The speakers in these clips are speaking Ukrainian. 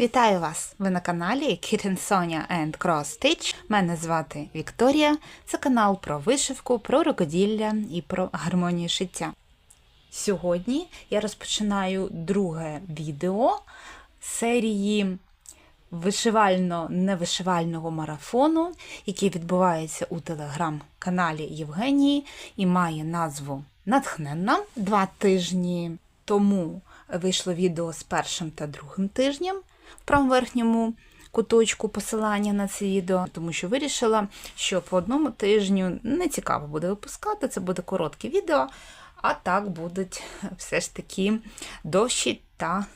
Вітаю вас! Ви на каналі Kitten Sonia and Cross Stitch. Мене звати Вікторія. Це канал про вишивку, про рукоділля і про гармонію шиття. Сьогодні я розпочинаю друге відео серії вишивально-невишивального марафону, який відбувається у телеграм-каналі Євгенії і має назву Натхненна. Два тижні тому вийшло відео з першим та другим тижнем в правому верхньому куточку посилання на це відео, тому що вирішила, що по одному тижню не цікаво буде випускати, це буде коротке відео, а так будуть все ж таки довші та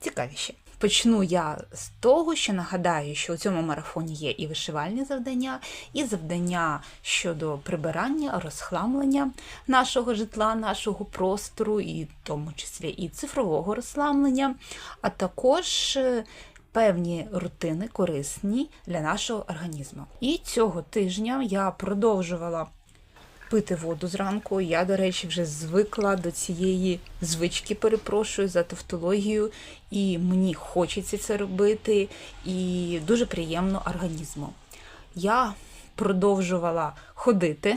цікавіші. Почну я з того, що нагадаю, що у цьому марафоні є і вишивальні завдання, і завдання щодо прибирання, розхламлення нашого житла, нашого простору, і в тому числі і цифрового розхламлення, а також е, певні рутини корисні для нашого організму. І цього тижня я продовжувала пити воду зранку. Я, до речі, вже звикла до цієї звички, перепрошую за тавтологію, і мені хочеться це робити, і дуже приємно організму. Я продовжувала ходити.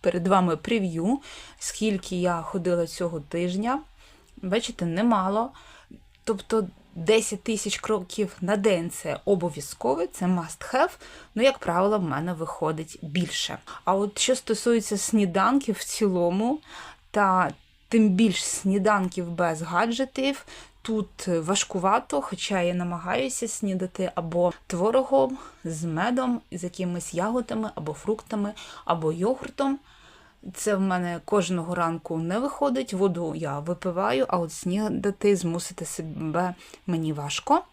Перед вами прев'ю, скільки я ходила цього тижня. Бачите, немало. Тобто 10 тисяч кроків на день це обов'язкове, це must have. Ну, як правило, в мене виходить більше. А от що стосується сніданків в цілому, та тим більш сніданків без гаджетів, тут важкувато, хоча я намагаюся снідати або творогом з медом, з якимись ягодами, або фруктами, або йогуртом. Це в мене кожного ранку не виходить. Воду я випиваю, а от снідати, змусити себе мені важко.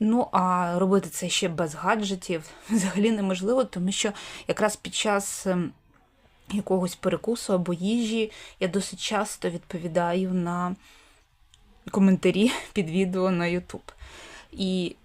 Ну, а робити це ще без гаджетів взагалі неможливо, тому що якраз під час ем, якогось перекусу або їжі я досить часто відповідаю на коментарі під відео на YouTube. І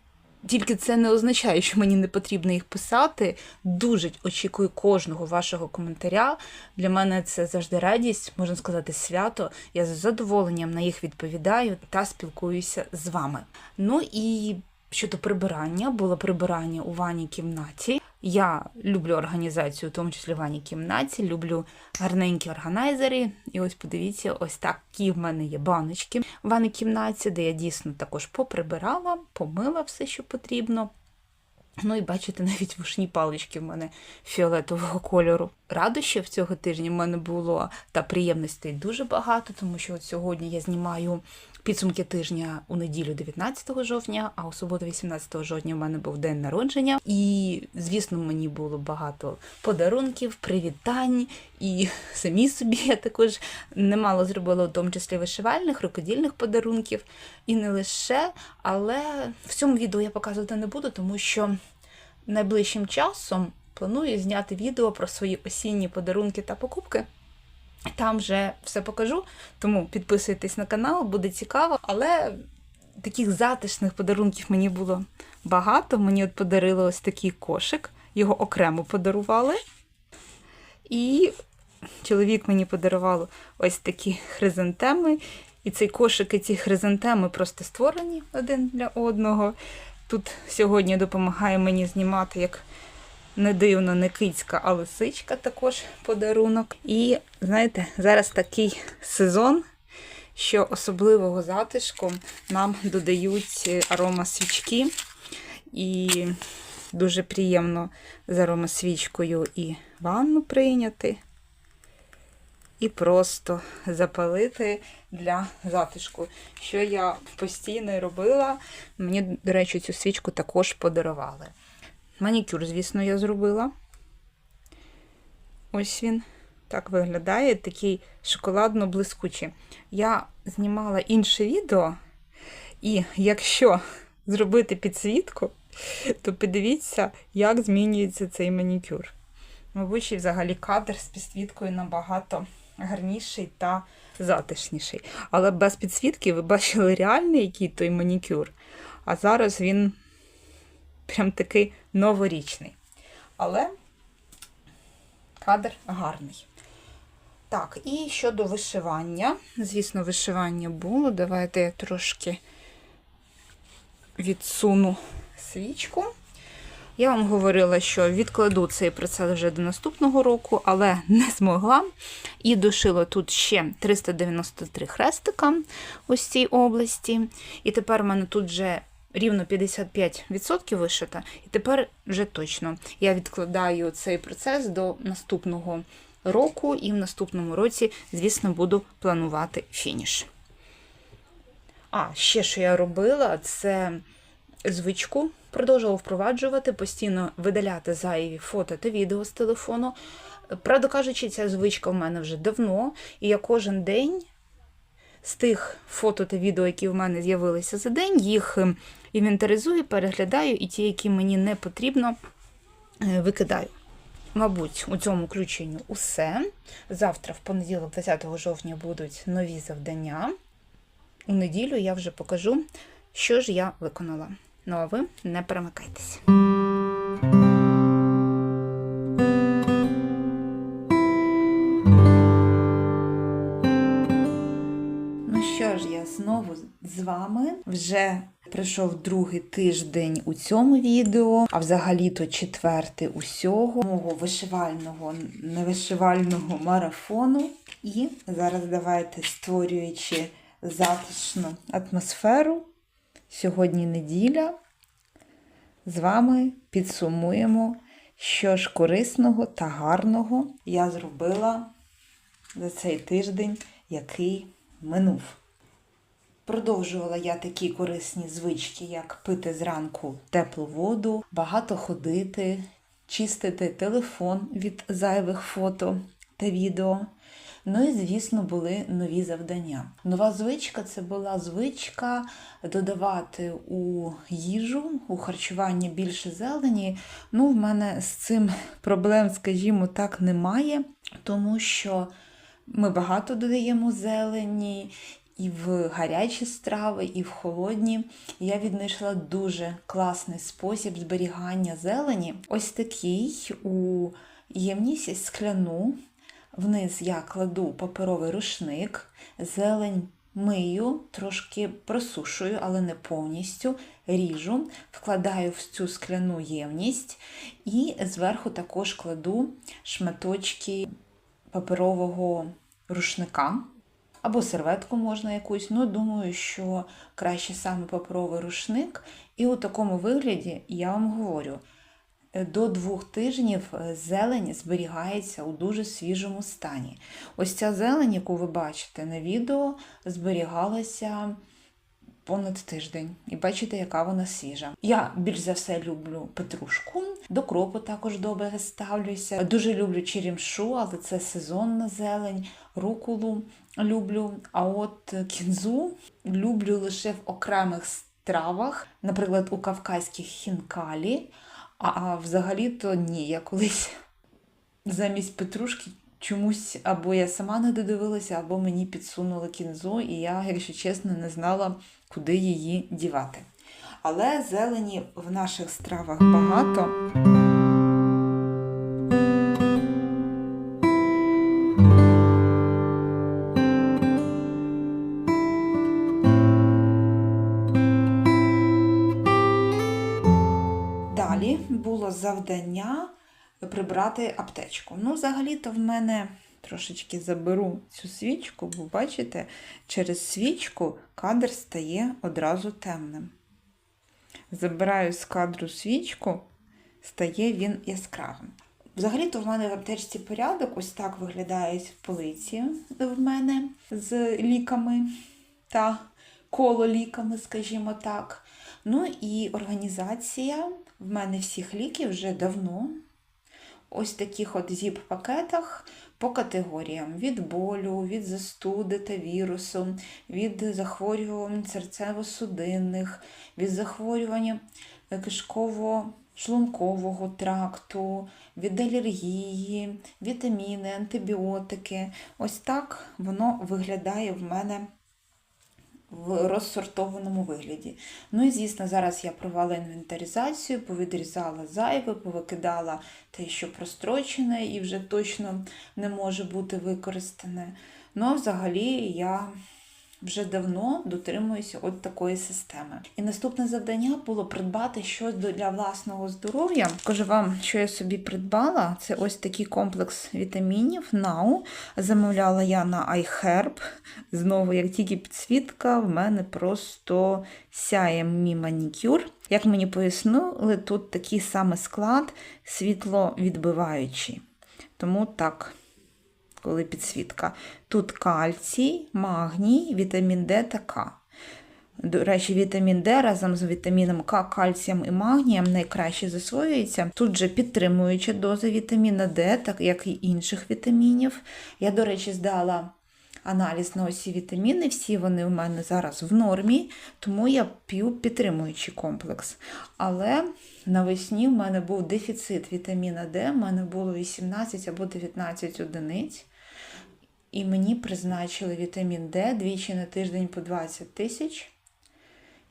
тільки це не означає, що мені не потрібно їх писати. Дуже очікую кожного вашого коментаря. Для мене це завжди радість, можна сказати, свято. Я з задоволенням на їх відповідаю та спілкуюся з вами. Ну і щодо прибирання, було прибирання у ванній кімнаті. Я люблю організацію, в тому числі в ванній кімнаті, люблю гарненькі органайзери. І ось подивіться, ось такі в мене є баночки в ванній кімнаті, де я дійсно також поприбирала, помила все, що потрібно. Ну і бачите, навіть вушні палички в мене фіолетового кольору. Радощів цього тижня в мене було та приємностей дуже багато, тому що от сьогодні я знімаю підсумки тижня у неділю 19 жовтня, а у суботу, 18 жовтня, в мене був день народження. І, звісно, мені було багато подарунків, привітань, і самі собі я також немало зробила, в тому числі вишивальних, рукодільних подарунків. І не лише, але в цьому відео я показувати не буду, тому що найближчим часом планую зняти відео про свої осінні подарунки та покупки. Там вже все покажу, тому підписуйтесь на канал, буде цікаво. Але таких затишних подарунків мені було багато. Мені от подарили ось такий кошик, його окремо подарували. І чоловік мені подарував ось такі хризантеми. І цей кошик і ці хризантеми просто створені один для одного. Тут сьогодні допомагає мені знімати як не дивно, не кицька, а лисичка також подарунок. І, знаєте, зараз такий сезон, що особливого затишку нам додають арома свічки. І дуже приємно з аромасвічкою і ванну прийняти. І просто запалити для затишку. Що я постійно робила. Мені, до речі, цю свічку також подарували. Манікюр, звісно, я зробила. Ось він так виглядає, такий шоколадно-блискучий. Я знімала інше відео, і якщо зробити підсвітку, то подивіться, як змінюється цей манікюр. Мабуть, і взагалі кадр з підсвіткою набагато гарніший та затишніший. Але без підсвітки ви бачили реальний який той манікюр. А зараз він прям такий новорічний. Але кадр гарний. Так, і щодо вишивання. Звісно, вишивання було. Давайте я трошки відсуну свічку. Я вам говорила, що відкладу цей процес вже до наступного року, але не змогла. І дошила тут ще 393 хрестика ось цій області. І тепер в мене тут вже рівно 55% вишита. І тепер вже точно я відкладаю цей процес до наступного року, і в наступному році, звісно, буду планувати фініш. А, ще що я робила, це звичку продовжувала впроваджувати, постійно видаляти зайві фото та відео з телефону. Правда кажучи, ця звичка в мене вже давно, і я кожен день з тих фото та відео, які в мене з'явилися за день, їх ем, інвентаризую, переглядаю, і ті, які мені не потрібно, е, викидаю. Мабуть, у цьому включенню усе. Завтра, в понеділок, 20 жовтня, будуть нові завдання. У неділю я вже покажу, що ж я виконала. Ну а ви не перемикайтеся. Ну що ж, я знову з вами. Вже пройшов другий тиждень у цьому відео, а взагалі-то четвертий усього мого вишивального, невишивального марафону. І зараз давайте створюючи затишну атмосферу. Сьогодні неділя. З вами підсумуємо, що ж корисного та гарного я зробила за цей тиждень, який минув. Продовжувала я такі корисні звички, як пити зранку теплу воду, багато ходити, чистити телефон від зайвих фото та відео. Ну і, звісно, були нові завдання. Нова звичка це була звичка додавати у їжу, у харчування більше зелені. Ну, в мене з цим проблем, скажімо так, немає, тому що ми багато додаємо зелені. І в гарячі страви, і в холодні. Я віднайшла дуже класний спосіб зберігання зелені. Ось такий у ємність скляну. Вниз я кладу паперовий рушник, зелень мию, трошки просушую, але не повністю, ріжу, вкладаю в цю скляну ємність і зверху також кладу шматочки паперового рушника. Або серветку можна якусь, ну думаю, що краще саме паперовий рушник. І у такому вигляді я вам говорю, до двох тижнів зелень зберігається у дуже свіжому стані. Ось ця зелень, яку ви бачите на відео, зберігалася понад тиждень. І бачите, яка вона свіжа. Я більш за все люблю петрушку, до кропу також добре ставлюся. Дуже люблю черемшу, але це сезонна зелень, рукулу люблю. А от кінзу люблю лише в окремих стравах, наприклад, у кавказьких хінкалі. А взагалі-то ні, я колись замість петрушки чомусь або я сама не додивилася, або мені підсунули кінзу, і я, якщо чесно, не знала, куди її дівати. Але зелені в наших стравах багато. Далі було завдання прибрати аптечку. Ну, взагалі-то в мене трошечки заберу цю свічку, бо бачите, через свічку кадр стає одразу темним. Забираю з кадру свічку, стає він яскравим. Взагалі-то в мене в аптечці порядок, ось так виглядають полиці в мене з ліками та кололіками, скажімо так. Ну і організація в мене всіх ліків вже давно. Ось таких от зіп-пакетах по категоріям: від болю, від застуди та вірусу, від захворювань серцево-судинних, від захворювання кишково-шлункового тракту, від алергії, вітаміни, антибіотики. Ось так воно виглядає в мене в розсортованому вигляді. Ну і, звісно, зараз я провела інвентаризацію, повідрізала зайве, повикидала те, що прострочене і вже точно не може бути використане. Ну, а взагалі я вже давно дотримуюся от такої системи. І наступне завдання було придбати щось для власного здоров'я. Скажу вам, що я собі придбала. Це ось такий комплекс вітамінів Now. Замовляла я на iHerb. Знову, як тільки підсвітка, в мене просто сяє мій манікюр. Як мені пояснили, тут такий самий склад світловідбиваючий. Тому так коли підсвітка. Тут кальцій, магній, вітамін Д та К. До речі, вітамін Д разом з вітаміном К, кальцієм і магнієм найкраще засвоюється. Тут же підтримуюча доза вітаміна Д, так як і інших вітамінів. Я, до речі, здала аналіз на усі вітаміни, всі вони у мене зараз в нормі, тому я п'ю підтримуючий комплекс. Але навесні в мене був дефіцит вітаміна Д, в мене було 18 або 19 одиниць. І мені призначили вітамін Д двічі на тиждень по 20 тисяч.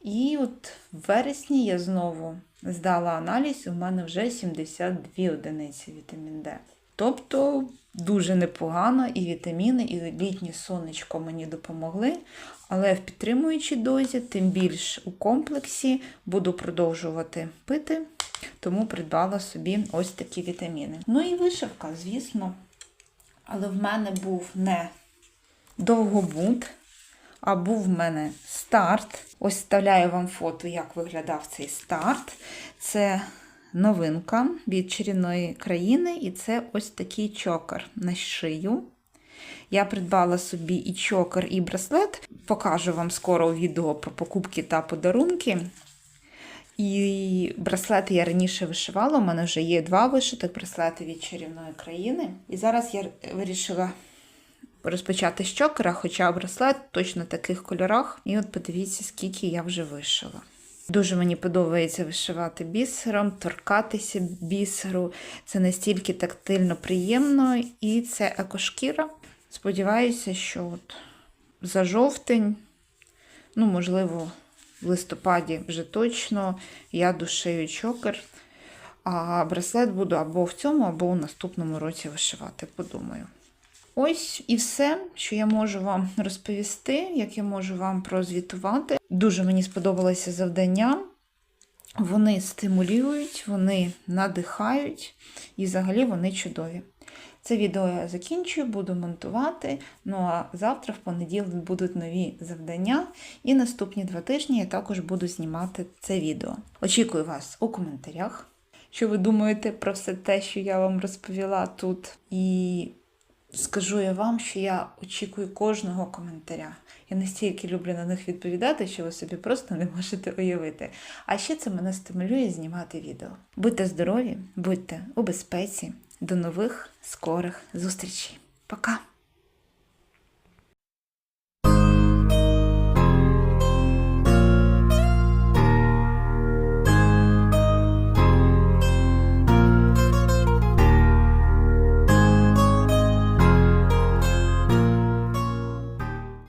І от в вересні я знову здала аналіз, і в мене вже 72 одиниці вітамін Д. Тобто дуже непогано і вітаміни, і літнє сонечко мені допомогли. Але в підтримуючій дозі, тим більш у комплексі, буду продовжувати пити, тому придбала собі ось такі вітаміни. Ну і вишивка, звісно. Але в мене був не довгобуд, а був в мене старт. Ось вставляю вам фото, як виглядав цей старт. Це новинка від чарівної країни, і це ось такий чокер на шию. Я придбала собі і чокер, і браслет. Покажу вам скоро відео про покупки та подарунки. І браслети я раніше вишивала. У мене вже є два вишитих браслети від чарівної країни. І зараз я вирішила розпочати з чокера, хоча браслет точно в таких кольорах. І от подивіться, скільки я вже вишила. Дуже мені подобається вишивати бісером, торкатися бісеру. Це настільки тактильно приємно, і це екошкіра. Сподіваюся, що от за жовтень, ну, можливо, в листопаді вже точно я душею чокер. А браслет буду або в цьому, або у наступному році вишивати, подумаю. Ось і все, що я можу вам розповісти, як я можу вам прозвітувати. Дуже мені сподобалося завдання. Вони стимулюють, вони надихають і взагалі вони чудові. Це відео я закінчую, буду монтувати. Ну а завтра, в понеділок, будуть нові завдання. І наступні два тижні я також буду знімати це відео. Очікую вас у коментарях, що ви думаєте про все те, що я вам розповіла тут. І скажу я вам, що я очікую кожного коментаря. Я настільки люблю на них відповідати, що ви собі просто не можете уявити. А ще це мене стимулює знімати відео. Будьте здорові, будьте у безпеці. До нових скорих зустрічей. Пока!